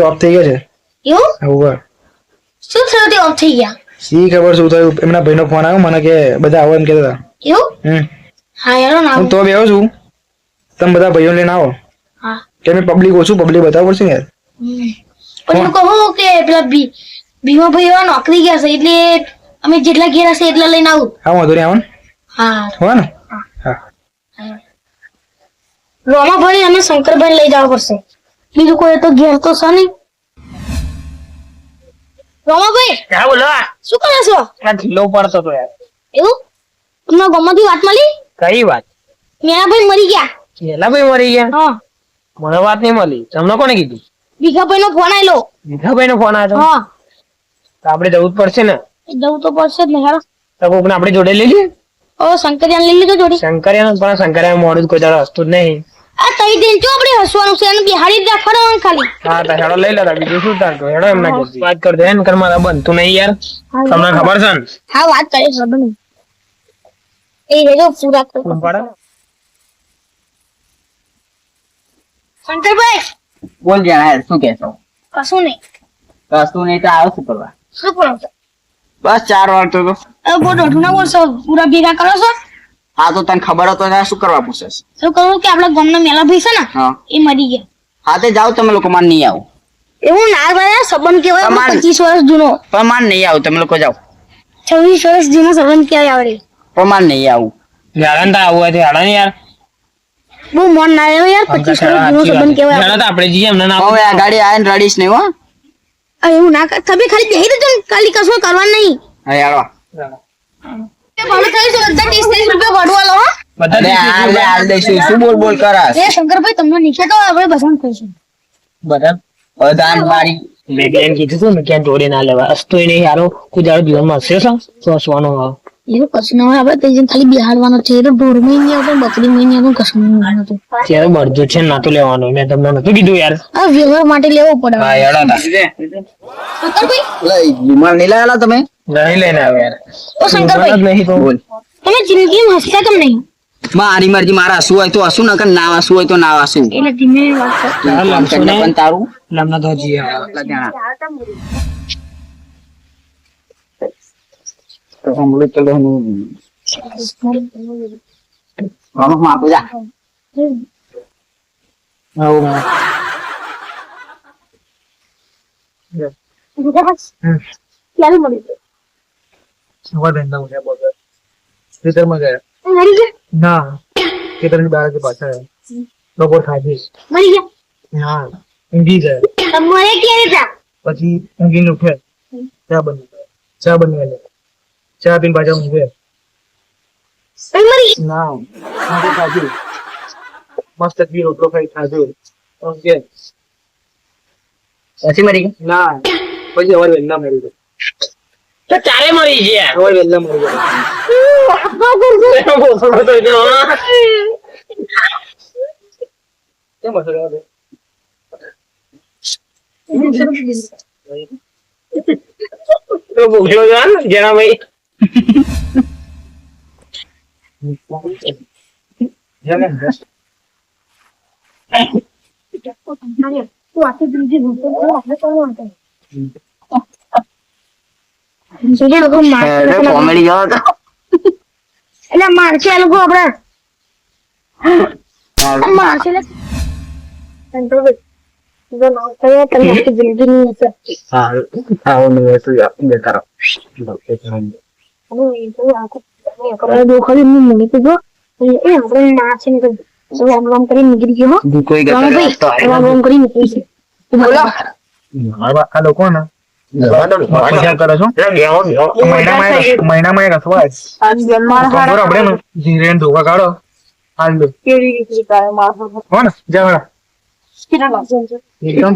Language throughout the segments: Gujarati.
ઓફ થઈ ગયા છે. ઓફ થઈ ગયા? સી ખબર શું થયું? એમના ભાઈનો ફોન આવ્યો મને કે બધા આવો એમ કહેતા તો બેહો છું. તમે બધા ભાઈઓ લઈને આવો. હા. કે પબ્લિક ઓછું પબ્લિક બતાવવું પડશે યાર? પણ હું કહું કે પેલા ભીમા ભાઈ એવા નોકરી ગયા છે એટલે અમે જેટલા ઘેર હશે એટલા લઈને આવું. હા વાંધો નહીં આવો હા હો. ને હા. રોમાભાઈ અને શંકરભાઈ લઈ જવા પડશે. બીજું કોઈ તો ઘેર તો છે નહીં. રોમાભાઈ હા બોલો. શું કરે છો? આ ઢીલો પડતો તો યાર. એવું? તમને ગમતી વાત મળી? કઈ વાત? મેરાભાઈ મરી ગયા. પેલા ભાઈ મરી ગયા? હા. મને વાત નહીં મળી. તમને કોને કીધું? ભીખાભાઈ નો ફોન આવેલો ભીખાભાઈ નો ફોન આવ્યો હા. તો આપણે જવું જ પડશે ને? જવું તો પડશે જ ને યાર તો કોકને આપણે જોડે લઈ લઈએ ઓ શંકરિયાને લઈ લીધો જોડી? શંકરિયા પણ શંકરિયા મોડું કોઈ દાડો હસતું જ નહીં. આ તઈ દિન જો આપણે હસવાનું છે? અને બિહારી જ રાખવાનું ખાલી. હા તો હેડો લઈ લેતા બીજું શું તાર હેડો એમના કે વાત કર દે ને કર મારા બનતું નહીં યાર. તમને ખબર છે ને? હા વાત કરે છે બને એ રેજો પૂરા કરો શંકરભાઈ! બોલ જણા શું કહેશો? કશું નહીં. કશું નહીં તો આવો શું કરવા? શું કરો છો? બસ ચાર વાર તો દોઢું ના બોલશો પૂરા ભેગા કરો છો? હા તો તને ખબર હતો ને શું કરવા પૂછે શું કહું કે આપણા ગામના મેલા ભાઈ છે ને એ મરી ગયા. હા તે જાઓ તમે લોકો માન નહીં આવો. એવું ના ભાઈ સંબંધ કેવાય પચીસ વર્ષ જૂનો. પ્રમાણ નહીં આવું તમે લોકો જાઓ. છવ્વીસ વર્ષ જૂનો સંબંધ કહેવાય આવડે પ્રમાણ નહીં આવું. હેડો આવું હોય યાર. બહુ મન ના આવ્યો યાર પચીસ વર્ષ જૂનો સંબંધ કહેવાય હેડો તો આપણે જઈએ એમને ના હવે આ ગાડી આવીને રડીશ નહીં હો. અરે એવું ના કર તમે ખાલી બેહી દેજો ને, ખાલી કશું કરવાનું નહીં. હા યાર ત્રીસ ત્રીસ રૂપિયા હો. હાલ લે, દઈશું શું બોલ બોલ કરસ એ શંકરભાઈ તમને નીચે તો આપણે બધા કહીશું. બધા બધાને મારી મેં બેન કીધું હતું ને ક્યાં જોડે ના લેવા. હસતોય નહીં યારો કોઈ દાડો જીવનમાં હશે હસવાનો આવે એવું કશું ના હોય આપડે તે જઈને ખાલી બિહાડવાનો છે. એટલે ઢોર મહિને આવતો બકરી મહિને આવતો કશું નહીં હતું. ત્યારે બરજો છે ને નાતું લેવાનું. મેં તમને નતું કીધું યાર. આ વ્યવહાર માટે લેવો પડે. હા યાર શંકરભાઈ લઈ વિમાન નહીં લાયેલા તમે? નહીં લઈને આવે યાર. ઓ શંકરભાઈ. નહીં તો. બોલ. તમે જિંદગીમાં હસતા કેમ નહીં? મારી મરજી મારા હસવું હોય તો હસું નકર ના હસવું હોય તો ના હસું એટલે ધીમે વાત કર. ને. પણ તારું? લમણા તો હજી આવે. આટલા જણા. તો સાંભળ્યું તો હું રમતમાં આપી જા આવું આવે. ક્યારે મળી સવાર ધંધા ઉઠ્યા બગર ગયા મરી ગયા ના ખેતરની બહારથી પાછા બપોર ખાધી મરી ગયા હા ઊંઘી ગયા તમારે ક્યારે પછી ઊંઘીને ઉઠ્યા ચા બની ચા બની એટલે ચા પીને પાછા ઊંઘે મરી ના ઊંઘી ખાધું મસ્ત ઘી રોટલો ખાઈ ખાધું ઊંઘે પછી મરી ગઈ ના પછી સવાર વહેલા મરી ગયો. તો ચારે મરી ગયા? સવાર વહેલા મરી ગયો. કેમ હસો રહ્યા બે? ભૂખ્યો છે જરા ભાઈ મારશે મારશે લોકો આપડે મારશે જો તો એ આપણે દોખાડી એમની મૂકી. અને એ આપણે ને. તો નીકળી ગયો કોઈ ગયો તો નીકળી છે. બોલો આ લોકો દો એકદમ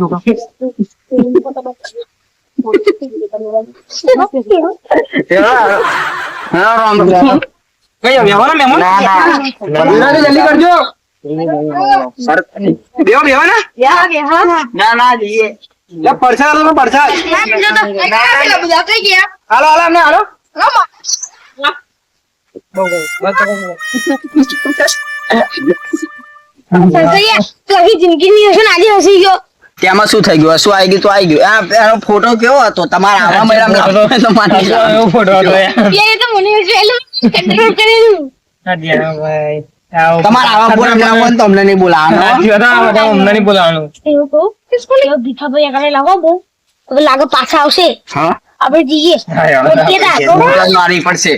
ને ના ના જલ્દી કરજો બેહો બેહો ને ના ના જઈએ આખી જિંદગીની હશે ને? આજે હસી ગયો. તેમાં શું થઈ ગયું? શું આવી ગયું? તો આવી ગયું. આ એનો ફોટો કેવો હતો? તમારા આવા મહિલામાં તો માની એવો ફોટો હતો યાર. તો મને વિચારેલું, કંટ્રોલ કરેલું. તમારા આવા બનાવવા તો અમને નહીં બોલાવવાનો સાચી વાત, આ બધા અમને નહીં બોલાવવાનું. એવું કહું? એવો ભીખાભાઈ આગળ લાવો બહુ. લાગે પાછા આવશે. હા. આપણે જઈએ. પડશે.